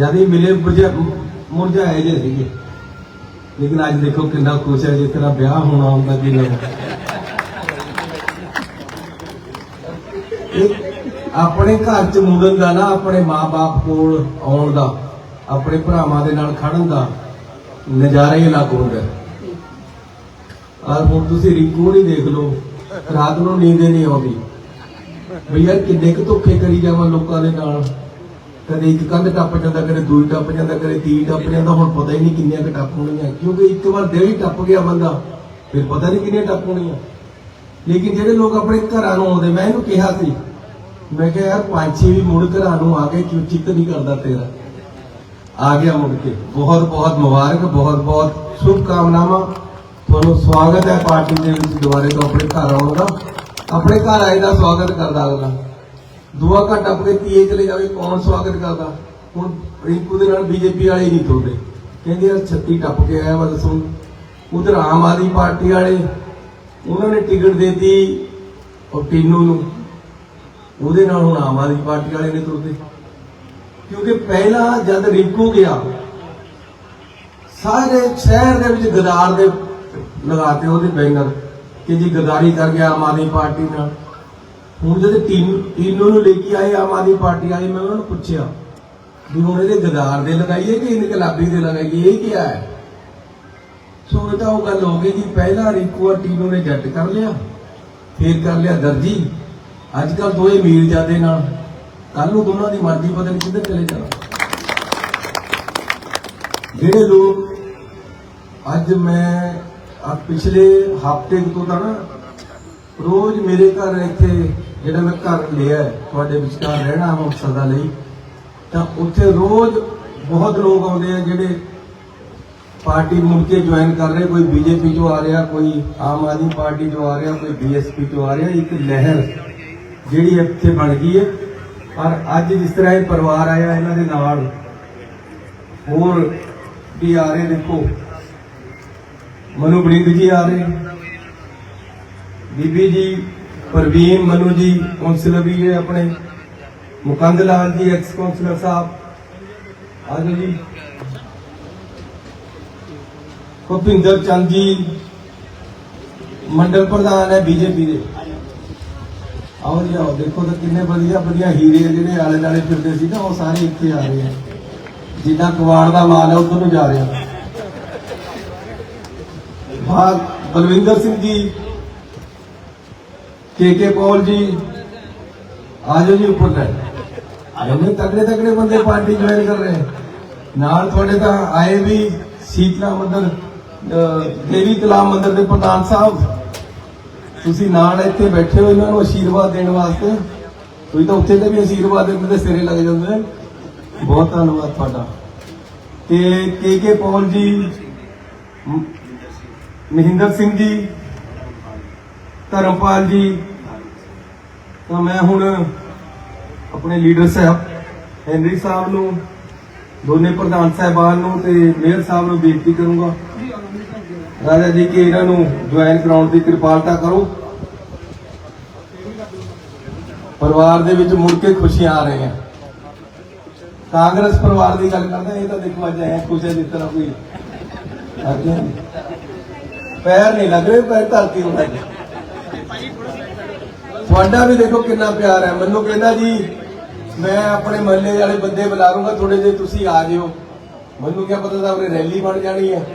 ਜਦ ਹੀ ਮਿਲੇ ਮੁਰਝਾ ਮੁਰਝਾਏ ਜੇ ਸੀਗੇ। ਲੇਕਿਨ ਅੱਜ ਦੇਖੋ ਕਿੰਨਾ ਖੁਸ਼ ਹੈ, ਜਿਸ ਤਰ੍ਹਾਂ ਵਿਆਹ ਹੋਣਾ ਹੁੰਦਾ ਜੀ ਲੋਕ ਆਪਣੇ ਘਰ ਚ ਮੁੜਨ ਦਾ ਨਾ, ਆਪਣੇ ਮਾਪੇ ਕੋਲ ਆਉਣ ਦਾ, ਆਪਣੇ ਭਰਾਵਾਂ ਦੇ ਨਾਲ ਖੜਨ ਦਾ ਨਜ਼ਾਰਾ ਹੀ ਅਲੱਗ ਹੁੰਦਾ। ਔਰ ਹੁਣ ਤੁਸੀਂ ਰਿੰਕੂ ਨਹੀਂ ਦੇਖ ਲਓ, ਰਾਤ ਨੂੰ ਨੀਂਦ ਨਹੀਂ ਆਉਂਦੀ। ਬਈ ਯਾਰ ਕਿੰਨੇ ਕੁ ਧੋਖੇ ਕਰੀ ਜਾਵਾਂ ਲੋਕਾਂ ਦੇ ਨਾਲ। ਕਦੇ ਇੱਕ ਕੰਧ ਟੱਪ ਜਾਂਦਾ, ਕਦੇ ਦੂਈ ਟੱਪ ਜਾਂਦਾ, ਕਦੇ ਤੀ ਟੱਪ ਜਾਂਦਾ, ਹੁਣ ਪਤਾ ਹੀ ਨਹੀਂ ਕਿੰਨੀਆਂ ਕੁ ਟੱਪ ਹੋਣੀਆਂ। ਕਿਉਂਕਿ ਇੱਕ ਵਾਰ ਦਿਲ ਹੀ ਟੱਪ ਗਿਆ ਬੰਦਾ, ਫਿਰ ਪਤਾ ਨਹੀਂ ਕਿੰਨੀਆਂ ਟੱਪ ਹੋਣੀਆਂ। ਲੇਕਿਨ ਜਿਹੜੇ ਲੋਕ ਆਪਣੇ ਘਰਾਂ ਨੂੰ ਆਉਂਦੇ, ਮੈਂ ਇਹਨੂੰ ਕਿਹਾ ਸੀ, ਮੈਂ ਕਿਹਾ, ਯਾਰ ਪੰਛੀ ਵੀ ਮੁੜ ਘਰਾਂ ਨੂੰ ਆ ਕੇ ਕਿਉਂ ਚਿੱਤ ਨਹੀਂ ਕਰਦਾ ਤੇਰਾ। ਆ ਗਿਆ ਮੁੜ ਕੇ। ਬਹੁਤ ਬਹੁਤ ਮੁਬਾਰਕ, ਬਹੁਤ ਬਹੁਤ ਸ਼ੁਭ ਕਾਮਨਾਵਾਂ। ਤੁਹਾਨੂੰ ਸਵਾਗਤ ਹੈ ਪਾਰਟੀ ਦੇ ਵਿੱਚ ਦੁਬਾਰੇ ਤੋਂ ਆਪਣੇ ਘਰ ਆਉਣ ਦਾ। ਆਪਣੇ ਘਰ ਆਏ ਦਾ ਸਵਾਗਤ ਕਰਦਾ ਅਗਲਾ। ਦੁਆ ਘੱਟ ਆਪਣੇ ਤੀਏ ਚਲੇ ਜਾਵੇ, ਕੌਣ ਸਵਾਗਤ ਕਰਦਾ? ਹੁਣ ਰਿੰਕੂ ਦੇ ਨਾਲ ਬੀਜੇਪੀ ਵਾਲੇ ਨਹੀਂ ਤੁਰਦੇ ਕਹਿੰਦੇ ਯਾਰ 36 ਟੱਪ ਕੇ ਆਇਆ ਵਾ, ਦੱਸੋ। ਉਧਰ ਆਮ ਆਦਮੀ ਪਾਰਟੀ ਵਾਲੇ, ਉਹਨਾਂ ਨੇ ਟਿਕਟ ਦੇਤੀ ਉਹ ਟੀਨੂ ਨੂੰ। ਉਹਦੇ ਨਾਲ ਹੁਣ ਆਮ ਆਦਮੀ ਪਾਰਟੀ ਵਾਲੇ ਨੇ ਤੁਰਦੇ। ਕਿਉਂਕਿ ਪਹਿਲਾਂ ਜਦ ਰਿੰਕੂ ਗਿਆ, ਸਾਰੇ ਸ਼ਹਿਰ ਦੇ ਵਿੱਚ ਗਦਾਰ ਦੇ ਲਗਾਤੇ ਉਹਦੇ ਬੈਨਰ ਕਿ ਜੀ ਗਦਾਰੀ ਕਰ ਗਿਆ ਆਮ ਆਦਮੀ ਪਾਰਟੀ ਨਾਲ। ਹੁਣ ਜਦੋਂ ਟੀਮ ਟੀਨੂ ਨੂੰ ਲੈ ਕੇ ਆਏ ਆਮ ਆਦਮੀ ਪਾਰਟੀ ਵਾਲੇ, ਮੈਂ ਉਹਨਾਂ ਨੂੰ ਪੁੱਛਿਆ ਵੀ ਹੁਣ ਇਹਦੇ ਗਦਾਰ ਦੇ ਲਗਾਈਏ ਕਿ ਇਨਕਲਾਬੀ ਦੇ ਲਗਾਈਏ, ਇਹ ਕੀ ਹੈ? ਸੋ ਇਹ ਤਾਂ ਉਹ ਗੱਲ ਹੋ ਗਈ ਜੀ, ਪਹਿਲਾਂ ਰਿੰਕੂ ਔਰ ਨੇ ਜੱਟ ਕਰ ਲਿਆ, ਫੇਰ ਕਰ ਲਿਆ ਦਰਜੀ। ਅੱਜ ਕੱਲ ਦੋਏ ਮੀਰਜ਼ਾਦੇ ਨਾਲ। ਕੱਲ ਨੂੰ ਦੋਨਾਂ ਦੀ ਮਰਜ਼ੀ, ਪਤਾ ਨਹੀਂ ਕਿੱਧਰ ਚਲੇ ਜਾਣਾ। ਜਿਹੜੇ ਲੋਕ ਅੱਜ ਮੈਂ ਆ ਪਿਛਲੇ ਹਫ਼ਤੇ ਤੋਂ ਤਾਂ ਨਾ ਰੋਜ਼ ਮੇਰੇ ਘਰ ਇੱਥੇ ਜਿਹੜਾ ਮੈਂ ਘਰ ਲਿਆ ਤੁਹਾਡੇ ਵਿਚਕਾਰ ਰਹਿਣਾ ਹੈ ਸਦਾ ਲਈ, ਤਾਂ ਉੱਥੇ ਰੋਜ਼ ਬਹੁਤ ਲੋਕ ਆਉਂਦੇ ਆ ਜਿਹੜੇ ਪਾਰਟੀ ਮੁੜ ਕੇ ਜੁਆਇਨ ਕਰ ਰਹੇ, ਕੋਈ ਬੀਜੇਪੀ ਚੋਂ ਆ ਰਿਹਾ, ਕੋਈ ਆਮ ਆਦਮੀ ਪਾਰਟੀ ਚੋਂ ਆ ਰਿਹਾ, ਕੋਈ ਬੀਐਸਪੀ ਚੋਂ ਆ ਰਿਹਾ, ਇੱਕ ਲਹਿਰ ਜਿਹੜੀ ਇੱਥੇ ਬਣ ਗਈ ਹੈ। ਔਰ ਅੱਜ ਜਿਸ ਤਰ੍ਹਾਂ ਇਹ ਪਰਿਵਾਰ ਆਇਆ ਇਹਨਾਂ ਦੇ ਨਾਲ, ਹੋਰ ਵੀ ਆ ਰਹੇ ਦੇਖੋ। ਮਨੂ ਬਰਿੰਦ ਜੀ ਆ ਰਹੇ। ਬੀਬੀ ਜੀ, ਪਰਵੀਨ ਮਨੂ ਜੀ ਕਾਉਂਸਲਰ ਵੀ ਨੇ ਆਪਣੇ, ਮੁਕੰਦ ਲਾਲ ਜੀ ਐਕਸ ਕਾਉਂਸਲਰ ਸਾਹਿਬ। ਆਜੋ ਜੀ। ਭੁਪਿੰਦਰ ਚੰਦ ਜੀ, ਮੰਡਲ ਪ੍ਰਧਾਨ ਹੈ ਬੀਜੇਪੀ ਦੇ। ਆਓ ਜੀ, ਆਓ। ਦੇਖੋ ਤਾਂ ਕਿੰਨੇ ਵਧੀਆ ਵਧੀਆ ਹੀਰੇ ਜਿਹੜੇ ਆਲੇ ਦਾਲੇ ਫਿਰਦੇ ਸੀ ਨਾ, ਉਹ ਸਾਰੇ ਇੱਥੇ ਆ ਰਹੇ ਆ। ਜਿੱਦਾਂ ਕਵਾੜ ਦਾ ਮਾਲ ਹੈ, ਉਧਰ ਨੂੰ ਜਾ ਰਿਹਾ ਭਾਗ ਬਲਵਿੰਦਰ ਸਿੰਘ ਜੀ ਕੇ ਕੇ ਪੌਲ ਜੀ। ਆਜੋ ਜੀ ਉੱਪਰ ਲੈ ਇਹਨੇ ਤਕੜੇ ਤਕੜੇ ਬੰਦੇ ਪਾਰਟੀ ਜੁਆਇਨ ਕਰ ਰਹੇ। ਨਾਲ ਤੁਹਾਡੇ ਤਾਂ ਆਏ ਵੀ ਸੀਤਲਾ ਮੰਦਰ ਦੇਵੀ ਤਲਾਬ ਮੰਦਰ ਦੇ ਪ੍ਰਧਾਨ ਸਾਹਿਬ। ਤੁਸੀਂ ਨਾਲ ਇੱਥੇ ਬੈਠੇ ਹੋ ਇਹਨਾਂ ਨੂੰ ਆਸ਼ੀਰਵਾਦ ਦੇਣ ਵਾਸਤੇ। ਤੁਸੀਂ ਤਾਂ ਉੱਥੇ ਤੇ ਵੀ ਆਸ਼ੀਰਵਾਦ ਦੇ ਤੇ ਸਿਰੇ ਲੱਗ ਜਾਂਦੇ। ਨੇ। ਬਹੁਤ ਧੰਨਵਾਦ ਤੁਹਾਡਾ। ਤੇ ਕੇ ਕੇ ਪੌਲ ਜੀ ਮਹਿੰਦਰ ਸਿੰਘ ਜੀ ਧਰਮਪਾਲ ਜੀ, ਤਾਂ ਮੈਂ ਹੁਣ ਆਪਣੇ ਲੀਡਰ ਸਾਹਿਬ ਹੈਨਰੀ ਸਾਹਿਬ ਨੂੰ, ਦੋਨੇ ਪ੍ਰਧਾਨ ਸਾਹਿਬਾਨ ਨੂੰ ਤੇ ਮੇਅਰ ਸਾਹਿਬ ਨੂੰ ਬੇਨਤੀ ਕਰੂੰਗਾ। ਰਾਜਾ ਜੀ ਕਿ ਇਹਨਾਂ ਨੂੰ ਜੁਆਇਨ ਕਰਾਉਣ ਦੀ ਕਿਰਪਾਲਤਾ ਕਰੋ। ਪਰਿਵਾਰ ਦੇ ਵਿੱਚ ਮੁੜ ਕੇ ਖੁਸ਼ੀਆਂ ਆ ਰਹੀਆਂ। ਕਾਂਗਰਸ ਪਰਿਵਾਰ ਦੀ ਗੱਲ ਕਰਦਾ, ਇਹ ਤਾਂ ਦੇਖੋ ਅੱਜ ਐ ਖੁਸ਼ ਹੈ ਜਿਸ ਤਰ੍ਹਾਂ ਕੋਈ ਪੈਰ ਨਹੀਂ ਲੱਗ ਰਹੇ, ਪੈਰ ਧਰਤੀ ਹੁੰਦਾ ਤੁਹਾਡਾ ਵੀ ਦੇਖੋ ਕਿੰਨਾ ਪਿਆਰ ਹੈ। ਮੈਨੂੰ ਕਹਿੰਦਾ ਜੀ, ਮੈਂ ਆਪਣੇ ਮਹੱਲੇ ਵਾਲੇ ਬੰਦੇ ਬੁਲਾ ਲੂੰਗਾ ਥੋੜੇ ਜੇ ਤੁਸੀਂ ਆ ਜਿਓ। ਮੈਨੂੰ ਕੀ ਪਤਾ ਤਾਂ ਉਹਨੇ ਰੈਲੀ ਬਣ ਜਾਣੀ ਹੈ।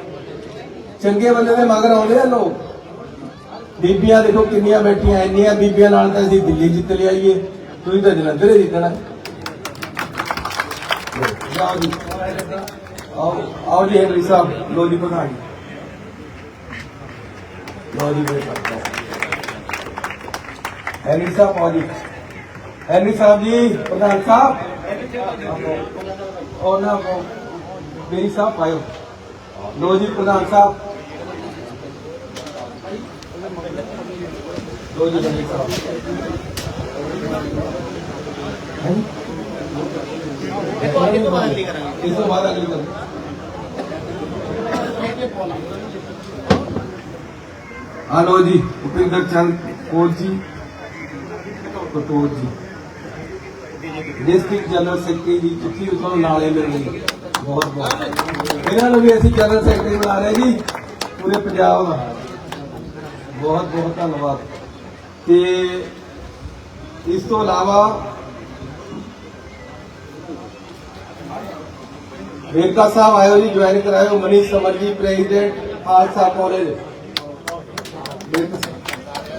ਚੰਗੇ ਬੰਦੇ ਦੇ ਮਗਰ ਆਉਂਦੇ ਆ ਲੋਕ। ਬੀਬੀਆਂ ਦੇਖੋ ਕਿੰਨੀਆਂ ਬੈਠੀਆਂ, ਇੰਨੀਆਂ ਬੀਬੀਆਂ ਨਾਲ ਤਾਂ ਅਸੀਂ ਦਿੱਲੀ ਜਿੱਤ ਲਿਆਈਏ। ਤੁਸੀਂ ਤਾਂ ਜਲੰਧਰ ਹੀ ਜਿੱਤਣਾ। ਜਾਓ ਜੀ। ਆਓ ਆਓ ਜੀ ਹੈਨਰੀ ਸਾਹਿਬ ਲੋ ਜੀ ਪ੍ਰਧਾਨ ਜੀ ਲੋ ਜੀ ਬੇਟਾ ਹੈਨਰੀ ਸਾਹਿਬ ਆਓ ਜੀ ਹੈਨਰੀ ਸਾਹਿਬ ਜੀ ਪ੍ਰਧਾਨ ਸਾਹਿਬ ਉਹ ਨਾ ਉਹ ਮੇਰੀ ਸਾਹਿਬ ਆਇਓ ਲੋ ਜੀ ਪ੍ਰਧਾਨ ਸਾਹਿਬ ਲੋ ਜੀ ਹੈਨਰੀ ਸਾਹਿਬ ਹੈਂ? ਇਸ ਤੋਂ ਬਾਅਦ ਅਗਲੀ ਗੱਲ ਹਲੋ ਜੀ ਭੁਪਿੰਦਰ ਚੰਦ ਕੋਲ ਜੀ ਕਟੋਰ ਜੀ। ਡਿਸਟ੍ਰਿਕਟ ਜਨਰਲ ਸੈਕਟਰੀ ਦੀ ਚਿੱਠੀ ਉਸ ਨੂੰ ਨਾਲੇ ਮਿਲਣੀ ਬਹੁਤ ਬਹੁਤ। ਇਹਨਾਂ ਨੂੰ ਵੀ ਅਸੀਂ ਜਨਰਲ ਸੈਕਟਰੀ ਬਣਾ ਰਹੇ ਜੀ, ਪੂਰੇ ਪੰਜਾਬ ਦਾ। ਬਹੁਤ ਬਹੁਤ ਧੰਨਵਾਦ। ਤੇ ਇਸ ਤੋਂ ਇਲਾਵਾ ਵੇਰਕਾ ਸਾਹਿਬ ਆਇਓ ਜੀ ਜੁਆਇਨ ਕਰਾਇਓ। ਮਨੀਸ਼ ਸਮਰ ਜੀ ਪ੍ਰੈਜ਼ੀਡੈਂਟ ਖਾਲਸਾ ਕਾਲਜ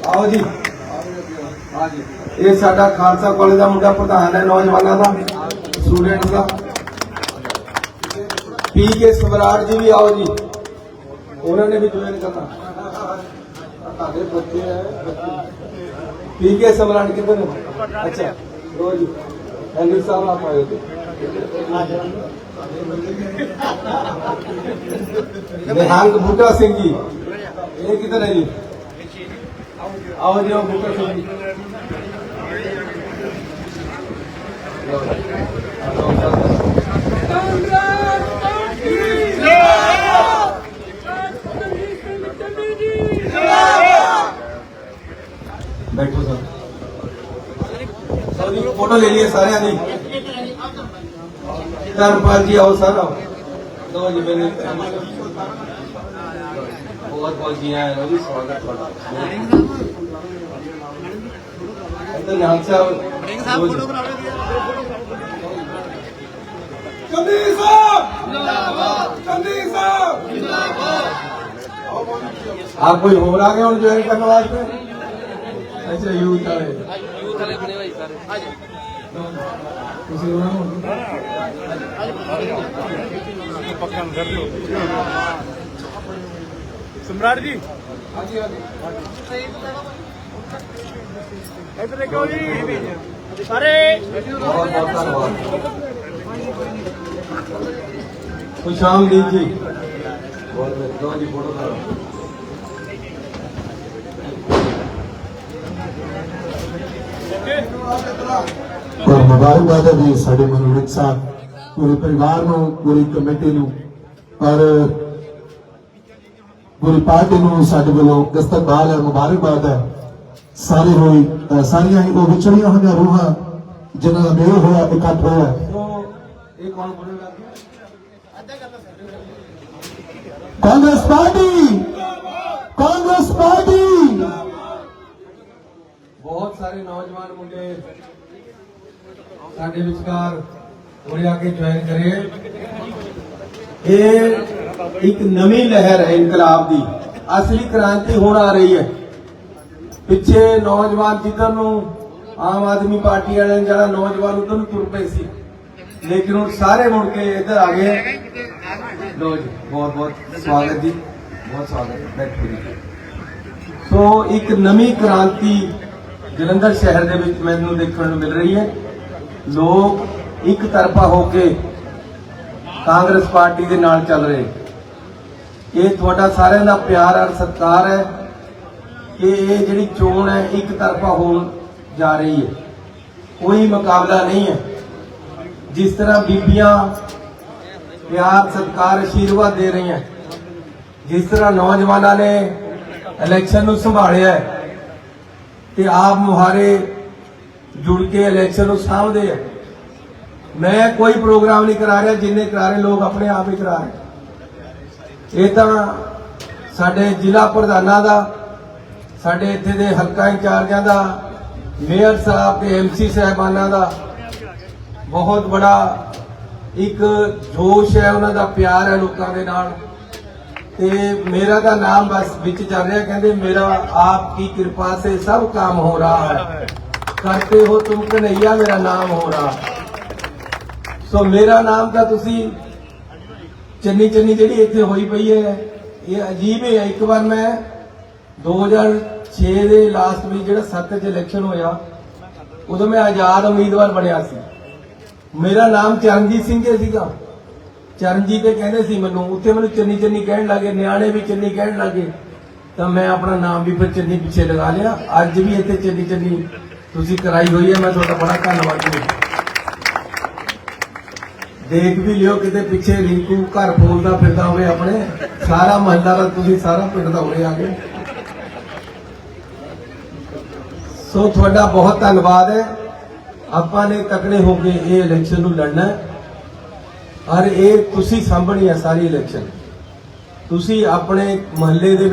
ਆਓ ਜੀ। ਇਹ ਸਾਡਾ ਖਾਲਸਾ ਕਾਲਜ ਦਾ ਮੁੰਡਾ ਪ੍ਰਧਾਨ ਹੈ ਨੌਜਵਾਨਾਂ ਦਾ ਸਟੂਡੈਂਟ ਦਾ। ਪੀ ਕੇ ਸਵਰਾਜ ਜੀ ਵੀ ਆਓ ਜੀ। ਉਹਨਾਂ ਨੇ ਵੀ ਜੁਆਇਨ ਕਰਨਾ। ਤੁਹਾਡੇ ਬੱਚੇ ਹੈ ਪੀ ਕੇ ਸਮਰਾਟ ਕਿੱਧਰ ਨੇ? ਅੱਛਾ ਲੋ ਜੀ। ਐਨਡੀ ਸਾਹਿਬ ਆਪ ਆਏ ਤੇ ਨਿਹੰਗ ਬੂਟਾ ਸਿੰਘ ਜੀ। ਇਹ ਕਿੱਧਰ ਹੈ ਜੀ? ਆਓ ਜੀ, ਆਓ ਬੂਟਾ ਸਿੰਘ ਜੀ ਲਓ ਜੀ। ਆਓ ਸਾਹਿਬ। ਬੈਠੋ ਸਰ ਸਰ ਜੀ, ਫੋਟੋ ਲੈ ਲਈਏ ਸਾਰਿਆਂ ਦੀ ਧਰਮਪਾਲ ਜੀ, ਆਓ ਸਰ, ਆਓ ਲਓ ਜੀ, ਮੇਰੇ ਬਹੁਤ ਬਹੁਤ ਜੀ ਆਇਆਂ ਨੂੰ ਜੀ ਸਵਾਗਤ ਤੁਹਾਡਾ। ਇੱਧਰ ਨਿਹੰਗ ਸਾਹਿਬ। ਸਿੰਘ ਸਾਹਿਬ ਫੋਟੋ ਕਰਾ ਕੰਦੀ ਸਾਹਿਬ ਜਿੰਦਾਬਾਦ ਕੰਦੀ ਸਾਹਿਬ! ਜਿੰਦਾਬਾਦ। ਆਪ ਕੋਈ ਹੋਰ ਆ ਗਏ ਹੁਣ ਜੁਆਇਨ ਕਰਨ ਵਾਸਤੇ? ਅੱਛਾ ਯੂਥ ਵਾਲੇ। ਯੂਥ ਵਾਲੇ ਬਣੇ ਹੋਏ ਸਾਰੇ। ਤੁਸੀਂ ਉਹਨਾਂ ਨੂੰ ਪੱਕਾ ਕਰ ਦਿਓ ਸਮਰਾਟ ਜੀ। ਹਾਂਜੀ ਹਾਂਜੀ। ਇੱਧਰ ਦੇਖੋ ਜੀ। ਸਾਰੇ ਬਹੁਤ ਬਹੁਤ ਧੰਨਵਾਦ ਖੁਸ਼ਾਮਦੀਦ ਜੀ। ਬਹੁਤ ਬਹੁਤ ਦੋ ਜੀ ਫੋਟੋ ਕਰੋ ਔਰ ਮੁਬਾਰਕਬਾਦ ਹੈ ਜੀ ਸਾਡੇ ਮਨੋਰਥ ਸਾਹਿਬ ਪੂਰੇ ਪਰਿਵਾਰ ਨੂੰ ਪੂਰੀ ਕਮੇਟੀ ਨੂੰ। ਔਰ ਪੂਰੀ ਪਾਰਟੀ ਨੂੰ ਸਾਡੇ ਵੱਲੋਂ ਦਸਤਕਬਾਲ ਹੈ ਮੁਬਾਰਕਬਾਦ ਹੈ। ਸਾਰੇ ਹੋਈ ਸਾਰੀਆਂ ਹੀ ਉਹ ਵਿਛੜੀਆਂ ਹੋਈਆਂ ਰੂਹਾਂ ਜਿਨ੍ਹਾਂ ਦਾ ਮੇਲ ਹੋਇਆ ਇਕੱਠ ਹੋਇਆ। ਸੋ ਇਹ ਕੌਣ ਬੋਲੇਗਾ ਕਾਂਗਰਸ ਪਾਰਟੀ! ਕਾਂਗਰਸ ਪਾਰਟੀ! ਬਹੁਤ ਸਾਰੇ ਨੌਜਵਾਨ ਮੁੰਡੇ ਸਾਡੇ ਵਿਚਕਾਰ ਉਰੇ ਆ ਕੇ ਜੁਆਇਨ ਕਰੇ। ਇਹ ਇੱਕ ਨਵੀਂ ਲਹਿਰ ਹੈ ਇਨਕਲਾਬ ਦੀ। ਅਸਲੀ ਕ੍ਰਾਂਤੀ ਹੋਣ ਆ ਰਹੀ ਹੈ। ਪਿੱਛੇ ਨੌਜਵਾਨ ਜਿੱਧਰ ਨੂੰ ਆਮ ਆਦਮੀ ਪਾਰਟੀ ਵਾਲਿਆਂ ਨੇ ਜਿਹੜਾ ਨੌਜਵਾਨ ਉਧਰ ਨੂੰ ਤੁਰ ਪਏ ਸੀ। ਲੇਕਿਨ ਹੁਣ ਸਾਰੇ ਮੁੜ ਕੇ ਇੱਧਰ ਆ ਗਏ। ਲੋ ਜੀ, ਬਹੁਤ ਬਹੁਤ ਸਵਾਗਤ ਜੀ। ਬਹੁਤ ਸਵਾਗਤ ਬੈਠੋ ਜੀ। ਸੋ ਇੱਕ ਨਵੀਂ ਕ੍ਰਾਂਤੀ ਜਲੰਧਰ ਸ਼ਹਿਰ ਦੇ ਵਿੱਚ ਮੈਨੂੰ ਦੇਖਣ ਨੂੰ ਮਿਲ ਰਹੀ ਹੈ। ਲੋਕ ਇੱਕ ਤਰਫਾ ਹੋ ਕੇ ਕਾਂਗਰਸ ਪਾਰਟੀ ਦੇ ਨਾਲ ਚੱਲ ਰਹੇ। ਇਹ ਤੁਹਾਡਾ ਸਾਰਿਆਂ ਦਾ ਪਿਆਰ ਔਰ ਸਤਿਕਾਰ ਹੈ ਕਿ ਇਹ ਜਿਹੜੀ ਚੋਣ ਹੈ, ਇੱਕ ਤਰਫਾ ਹੋਣ ਜਾ ਰਹੀ ਹੈ। ਕੋਈ ਮੁਕਾਬਲਾ ਨਹੀਂ ਹੈ। ਜਿਸ ਤਰ੍ਹਾਂ ਬੀਬੀਆਂ ਪਿਆਰ, ਸਤਿਕਾਰ ਆਸ਼ੀਰਵਾਦ ਦੇ ਰਹੀਆਂ, ਜਿਸ ਤਰ੍ਹਾਂ ਨੌਜਵਾਨਾਂ ਨੇ ਇਲੈਕਸ਼ਨ ਨੂੰ ਸੰਭਾਲਿਆ ਹੈ ਤੇ ਆਪ ਮੁਹਾਰੇ ਜੁੜ ਕੇ ਇਲੈਕਸ਼ਨ ਨੂੰ ਸਾਂਭਦੇ ਆ ਮੈਂ ਕੋਈ ਪ੍ਰੋਗਰਾਮ ਨਹੀਂ ਕਰਾ ਰਿਹਾ, ਜਿੰਨੇ ਕਰਾ ਰਹੇ ਲੋਕ ਆਪਣੇ ਆਪ ਹੀ ਕਰਾ ਰਹੇ। ਇਹ ਤਾਂ ਸਾਡੇ ਜ਼ਿਲ੍ਹਾ ਪ੍ਰਧਾਨਾਂ ਦਾ, ਸਾਡੇ ਇੱਥੇ ਦੇ ਹਲਕਾ ਇੰਚਾਰਜਾਂ ਦਾ, ਮੇਅਰ ਸਾਹਿਬ ਤੇ ਐਮਸੀ ਸਾਹਿਬਾਨਾਂ ਦਾ ਬਹੁਤ ਬੜਾ ਇੱਕ ਜੋਸ਼ ਹੈ ਉਹਨਾਂ ਦਾ ਪਿਆਰ ਹੈ ਲੋਕਾਂ ਦੇ ਨਾਲ। ਤੇ ਮੇਰਾ ਤਾਂ ਨਾਮ ਬਸ ਵਿੱਚ ਚੱਲ ਰਿਹਾ, ਕਹਿੰਦੇ ਮੇਰਾ ਆਪ ਕੀ ਕਿਰਪਾ ਸੇ ਸਭ ਕੰਮ ਹੋ ਰਹਾ ਹੈ। ਕਰਤੇ ਹੋ ਤੁਮ ਕਨਈਆ ਮੇਰਾ ਨਾਮ ਹੋ ਰਹਾ। ਸੋ ਮੇਰਾ ਨਾਮ ਤਾਂ ਤੁਸੀਂ ਚੰਨੀ ਚੰਨੀ ਜਿਹੜੀ ਇੱਥੇ ਹੋਈ ਪਈ ਹੈ, ਇਹ ਅਜੀਬ ਹੈ ਇੱਕ ਵਾਰ ਮੈਂ 2006 ਦੇ ਲਾਸਟ ਵਿੱਚ ਜਿਹੜਾ 7 ਚ ਇਲੈਕਸ਼ਨ ਹੋਇਆ, ਉਦੋਂ ਮੈਂ ਆਜ਼ਾਦ ਉਮੀਦਵਾਰ ਬਣਿਆ ਸੀ। ਮੇਰਾ ਨਾਮ ਚਰਨਜੀਤ ਸਿੰਘ ਸੀਗਾ। ਚਰਨਜੀਤ ਇਹ ਕਹਿੰਦੇ ਸੀ ਮੈਨੂੰ, ਉੱਥੇ ਮੈਨੂੰ ਚੰਨੀ ਚੰਨੀ ਕਹਿਣ ਲੱਗੇ, ਨਿਆਣੇ ਵੀ ਚੰਨੀ ਕਹਿਣ ਲੱਗੇ। ਤਾਂ ਮੈਂ ਆਪਣਾ ਨਾਮ ਵੀ ਫਿਰ ਚੰਨੀ ਪਿੱਛੇ ਲਗਾ ਲਿਆ। ਅੱਜ ਵੀ ਇੱਥੇ ਚੰਨੀ ਚੰਨੀ ਤੁਸੀਂ ਕਰਾਈ ਹੋਈ ਹੈ, ਮੈਂ ਤੁਹਾਡਾ ਬੜਾ ਧੰਨਵਾਦੀ ਹਾਂ। ਦੇਖ ਵੀ ਲਿਓ ਕਿਤੇ ਪਿੱਛੇ ਰਿੰਕੂ ਘਰ ਬੋਲਦਾ ਫਿਰਦਾ ਹੋਵੇ ਆਪਣੇ। ਸਾਰਾ ਮਹੱਲਾ ਦਾ ਤੁਸੀਂ ਸਾਰਾ ਪਿੰਡ ਦਾ ਉਰੇ ਆ ਗਏ ਸੋ ਤੁਹਾਡਾ ਬਹੁਤ ਧੰਨਵਾਦ ਹੈ। ਆਪਾਂ ਨੇ ਤਕੜੇ ਹੋ ਕੇ ਇਹ ਇਲੈਕਸ਼ਨ ਨੂੰ ਲੜਨਾ ਹੈ। ਔਰ ਇਹ ਤੁਸੀਂ ਸਾਂਭਣੀ ਹੈ ਸਾਰੀ ਇਲੈਕਸ਼ਨ ਤੁਸੀਂ ਆਪਣੇ ਮਹੱਲੇ ਦੇ